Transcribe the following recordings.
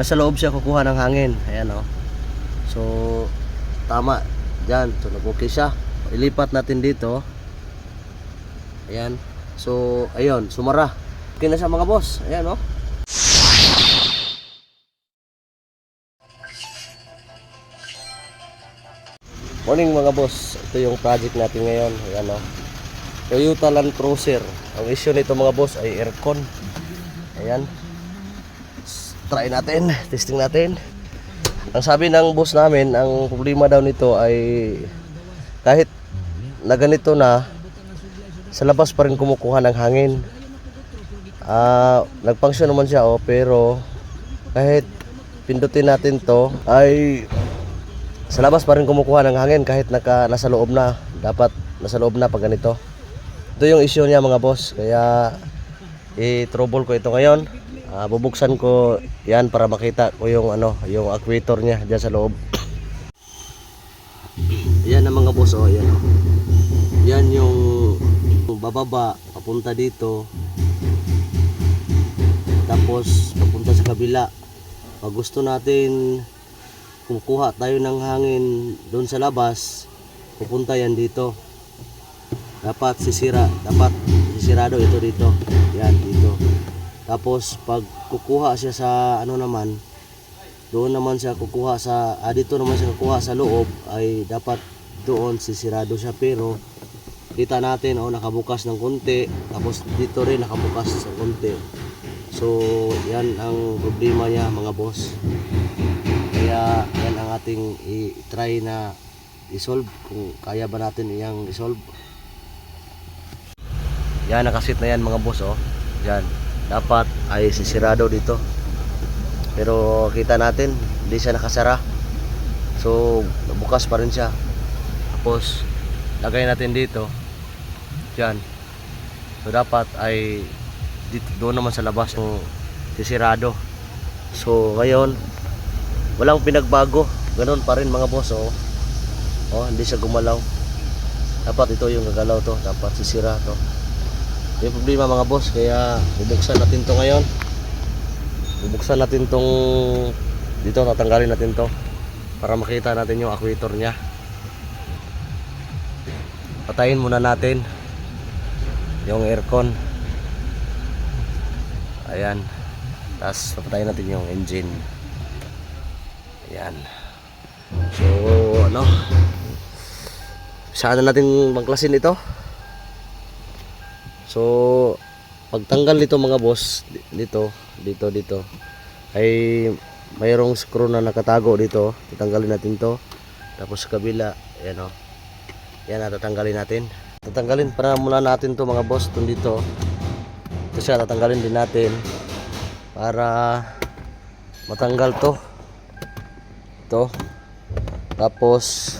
nasa loob siya kukuha ng hangin. Ayan oh. So tama diyan. So nag-okay siya. Ilipat natin dito. Ayan. So ayun, sumara. Okay na siya mga boss. Ayan oh. Morning mga boss. Ito yung project natin ngayon. Ayan oh. Toyota Land Cruiser. Ang issue nito mga boss ay aircon. Ayan. Try natin. Testing natin. Ang sabi ng boss namin, ang problema daw nito ay kahit na ganito na, sa labas pa rin kumukuha ng hangin. Ah, nagpangsyon naman siya oh, pero kahit pindutin natin to ay sa labas pa rin kumukuha ng hangin kahit naka, nasa loob na. Dapat nasa loob na pag ganito. Ito yung issue niya mga boss. Kaya i-trouble ko ito ngayon. Ah, bubuksan ko 'yan para makita ko yung ano, yung actuator niya diyan sa loob. Yan ang mga boss oh, yan. Yan yung bababa papunta dito. Tapos papunta sa kabila. Pag gusto natin kumukuha tayo ng hangin doon sa labas, pupunta yan dito. Dapat sisira, dapat sisirado ito dito. Yan dito. Tapos pag kukuha siya sa ano naman, doon naman siya kukuha sa ah, dito naman siya kukuha sa loob ay dapat doon sisirado siya pero kita natin oh nakabukas ng konti tapos dito rin nakabukas sa konti. So yan ang problema niya mga boss. Kaya yan ang ating i-try na i-solve kung kaya ba natin iyang i-solve. Yan nakasit na yan mga boss oh. Yan. Dapat ay sisirado dito. Pero kita natin hindi siya nakasara. So bukas pa rin siya. Tapos lagay natin dito. Yan. So dapat ay dito doon naman sa labas yung sisirado. So ngayon walang pinagbago. Ganun pa rin mga boss oh. Oh, hindi siya gumalaw. Dapat ito yung gagalaw to, dapat sisira to. Yung problema mga boss, kaya bubuksan natin to ngayon. Bubuksan natin tong dito, tatanggalin natin to para makita natin yung actuator niya. Patayin muna natin yung aircon. Ayan. Tapos papatayin natin yung engine. Ayan. So, ano? Saan na natin bangklasin ito? So, pagtanggal nito mga boss, di- dito, dito, dito, ay mayroong screw na nakatago dito. Tatanggalin natin to. Tapos sa kabila, ayan o. Yan, tatanggalin natin. Tatanggalin para muna natin to mga boss, itong dito. Ito siya, tatanggalin din natin para matanggal to. Ito. Tapos,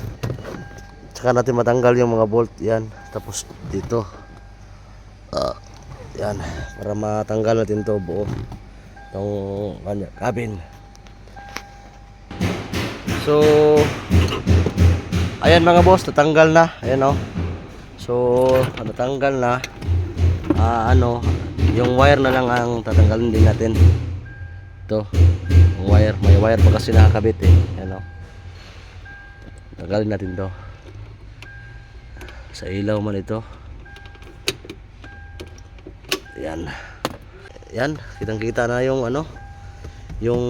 saka natin matanggal yung mga bolt yan. Tapos dito. Ah, yan para matanggal natin to buo. Tong kanya cabin. So ayan mga boss natanggal na. Ayan oh. So natanggal na. Ah, ano yung wire na lang ang tatanggalin din natin. To yung wire. May wire pa kasi nakakabit eh. Ayan oh. Tanggalin natin to. Sa ilaw man ito yan. Yan, kitang-kita na yung ano, yung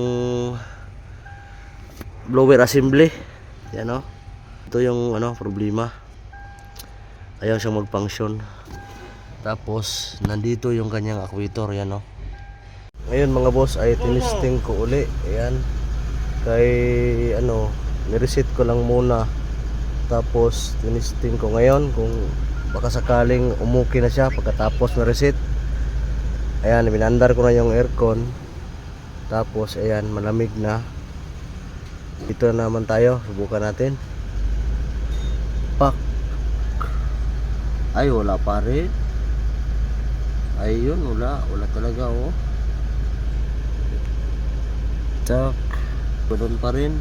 blower assembly. Yan oh. Ito yung ano, problema. Ayaw siyang mag-function. Tapos nandito yung kanyang actuator, yan oh. Ngayon mga boss ay tinisting ko uli. Ayan. Kay ano, nireset ko lang muna. Tapos tinisting ko ngayon kung baka sakaling umuki na siya pagkatapos na reset. Ayan, binandar ko na yung aircon. Tapos, ayan, malamig na. Dito na naman tayo. Subukan natin. Pak. Ay, wala pa rin. Ayun, wala. Wala talaga, oh. Tsak. Ganun pa rin.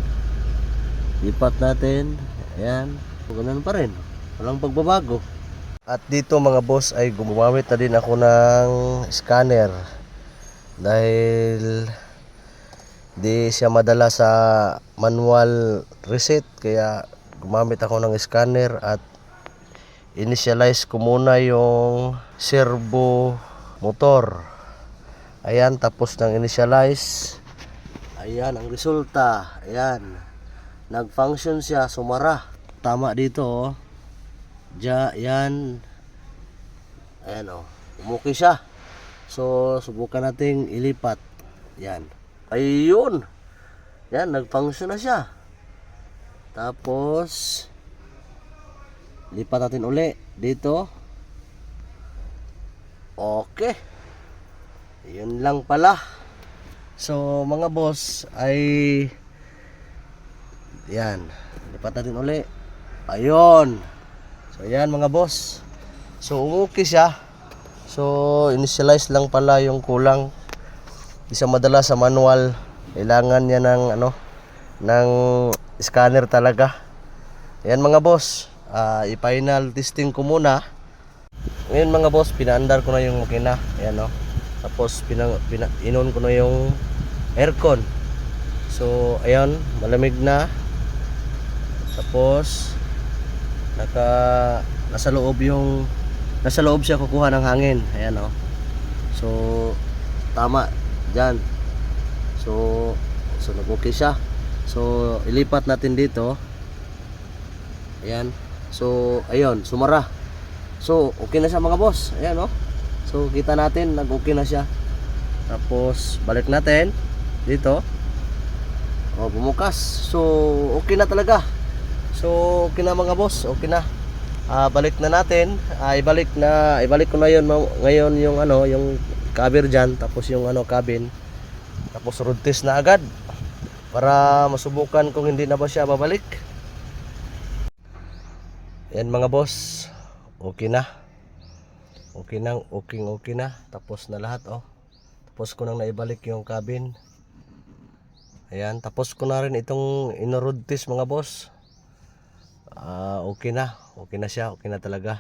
Lipat natin. Ayan. Ganun pa rin. Walang pagbabago. At dito mga boss ay gumamit na din ako ng scanner. Dahil di siya madala sa manual reset kaya gumamit ako ng scanner at initialize ko muna yung servo motor. Ayan tapos ng initialize. Ayan ang resulta. Ayan. Nag-function siya sumara. Tama dito oh Diya, yan. Ayan oh. Umuki siya. So subukan nating ilipat. Yan. Ayun. Yan nag-function na siya. Tapos lipat natin uli dito. Okay. Yun lang pala. So mga boss ay yan. Lipat natin uli. Ayun so yan mga boss so umuki siya so initialize lang pala yung kulang di siya madala sa manual kailangan niya ng ano ng scanner talaga Ayan mga boss, ah, i-final testing ko muna. Ngayon mga boss, pinaandar ko na yung makina. Ayan o. Tapos pinang, pina, inon ko na yung aircon. So, ayan, malamig na. Tapos, naka, nasa loob yung, nasa loob siya kukuha ng hangin. Ayan o. So, tama. Diyan. So, so nag-okay siya. So, ilipat natin dito. Ayan. So, ayun, sumara. So, okay na siya mga boss. Ayan, oh. So, kita natin, nag-okay na siya. Tapos, balik natin dito. Oh, bumukas. So, okay na talaga. So, okay na mga boss. Okay na. Ah, balik na natin. Ah, ibalik na, ibalik ko na 'yon ngayon yung ano, yung cover diyan, tapos yung ano cabin. Tapos road test na agad para masubukan kung hindi na ba siya babalik. Yan mga boss, okay na. Okay na, okay okay na. Tapos na lahat oh. Tapos ko nang naibalik yung cabin. Ayan, tapos ko na rin itong ino-road test mga boss. Ah, okay na. Okay na siya, okay na talaga.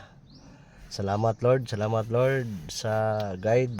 Salamat Lord, salamat Lord sa guide.